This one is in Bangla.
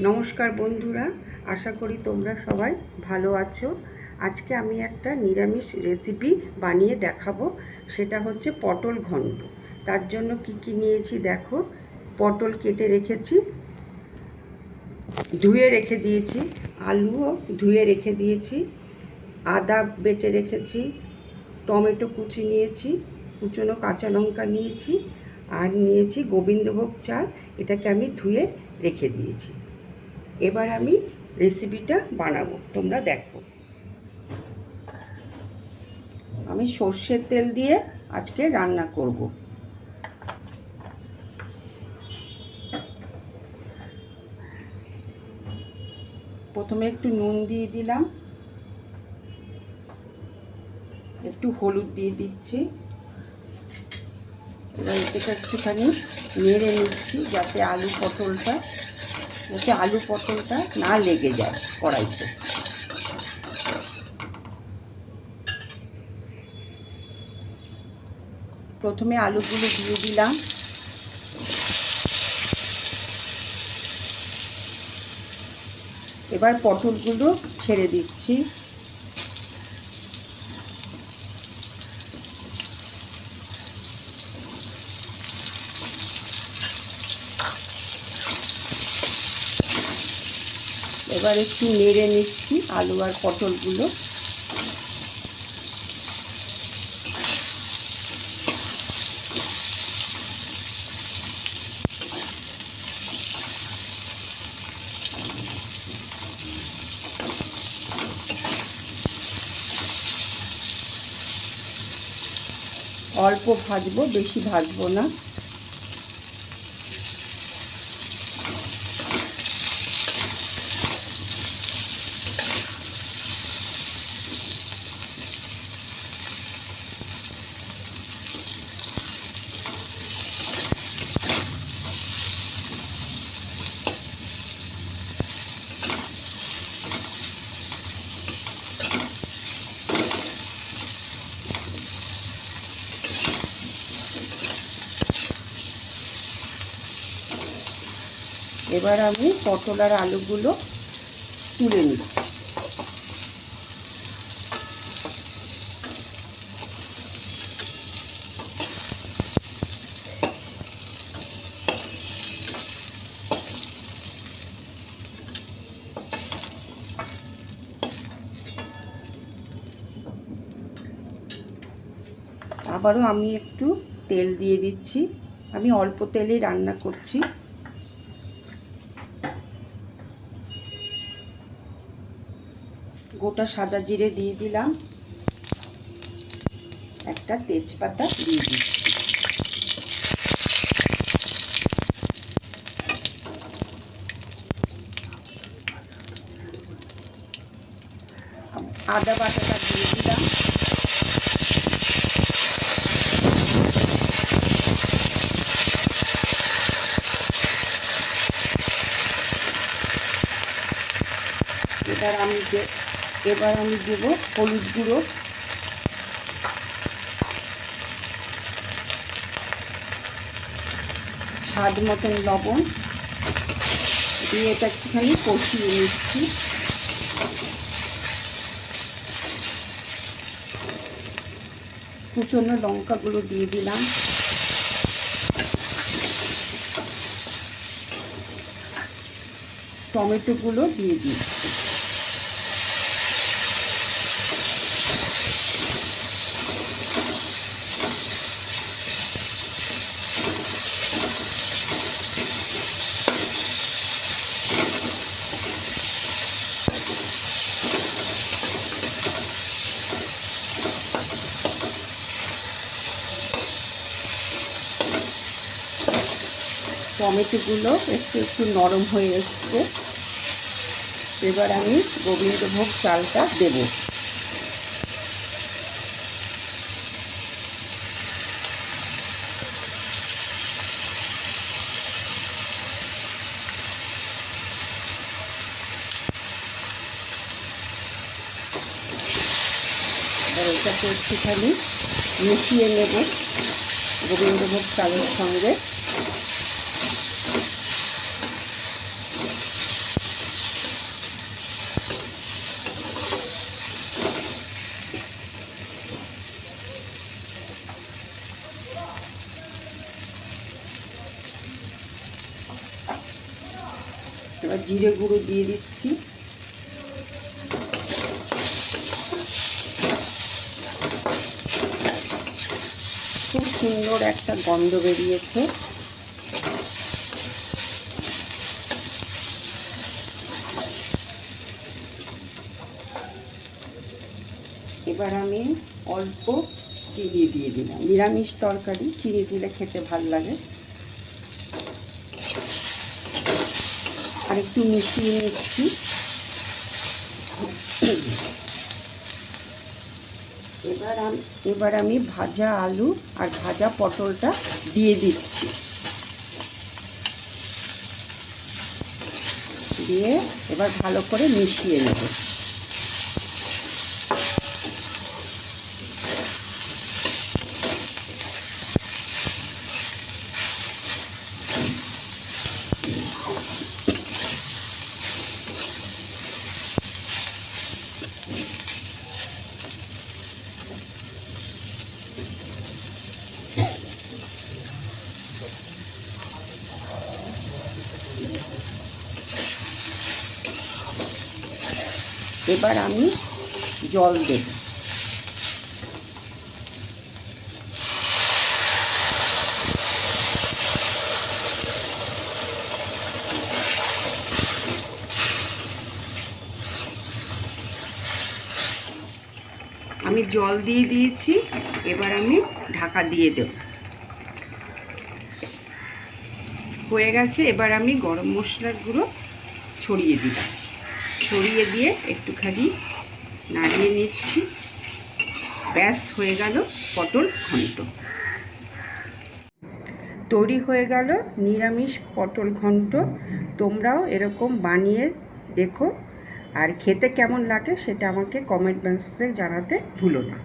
নমস্কার বন্ধুরা, আশা করি তোমরা সবাই ভালো আছো। আজকে আমি একটা নিরামিষ রেসিপি বানিয়ে দেখাবো, সেটা হচ্ছে পটল ঘন্ট তার জন্য কি কি নিয়েছি দেখো। পটল কেটে রেখেছি, ধুয়ে রেখে দিয়েছি, আলুও ধুয়ে রেখে দিয়েছি, আদা বেটে রেখেছি, টমেটো কুচি নিয়েছি, কুচনো কাঁচা লঙ্কা নিয়েছি, আর নিয়েছি গোবিন্দভোগ চাল। এটাকে আমি ধুয়ে রেখে দিয়েছি। এবার আমি রেসিপিটা বানাবো। তোমরা দেখো। আমি সর্ষের তেল দিয়ে আজকে রান্না করব। প্রথমে একটু নুন দিয়ে দিলাম। একটু হলুদ দিয়ে দিচ্ছি। এবার একটুখানি নেড়ে নিচ্ছি যাতে আলু পটলটা যাতে আলু পটলটা না লেগে যায় কড়াইতে। প্রথমে আলুগুলো দিয়ে দিলাম। এবার পটলগুলো ছেড়ে দিচ্ছি। এবার একটু নেড়ে নিচ্ছি আলু আর পটলগুলো। অল্প ভাজবো বেশি ভাজবো না। এবার আমি পটল আর আলুগুলো তুলে নিই আবারও আমি একটু তেল দিয়ে দিচ্ছি। আমি অল্প তেলেই রান্না করছি। গোটা সাদা জিরে দিয়ে দিলাম। একটা তেজপাতা দিয়ে দিচ্ছি। আদা বাটাটা দিয়ে দিলাম। এবার আমি এবার আমি দেবো হলুদ গুঁড়ো। স্বাদ মতন লবণ। দিয়ে এটা একটুখানি কষিয়ে নিচ্ছি। কুচনো লঙ্কাগুলো দিয়ে দিলাম। টমেটোগুলো দিয়ে দিচ্ছি। টমেটোগুলো একটু একটু নরম হয়ে এসছে। এবার আমি গোবিন্দভোগ চালটা দেব। এটাকে একটুখানি মিশিয়ে নেব গোবিন্দভোগ চালের সঙ্গে। এবার জিরে গুঁড়ো দিয়ে দিচ্ছি। খুব সুন্দর একটা গন্ধ বেরিয়েছে। এবার আমি অল্প চিনি দিয়ে দিলাম। নিরামিষ তরকারি, চিনি দিলে খেতে ভালো লাগে। আর একটু মিশিয়ে নিচ্ছি। এবার আমি এবার আমি ভাজা আলু আর ভাজা পটলটা দিয়ে দিচ্ছি। দিয়ে এবার ভালো করে মিশিয়ে নেব। এবার আমি জল দেব। আমি জল দিয়ে দিয়েছি, এবার আমি ঢাকা দিয়ে দেব। হয়ে গেছে, এবার আমি গরম মশলার গুঁড়ো ছড়িয়ে দিলাম। ছড়িয়ে দিয়ে একটুখানি নাড়িয়ে নিচ্ছি। ব্যাস, হয়ে গেল পটল ঘন্ট। তৈরি হয়ে গেল নিরামিষ পটল ঘন্ট। তোমরাও এরকম বানিয়ে দেখো। আর খেতে কেমন লাগে সেটা আমাকে কমেন্ট বক্সে জানাতে ভুলো না।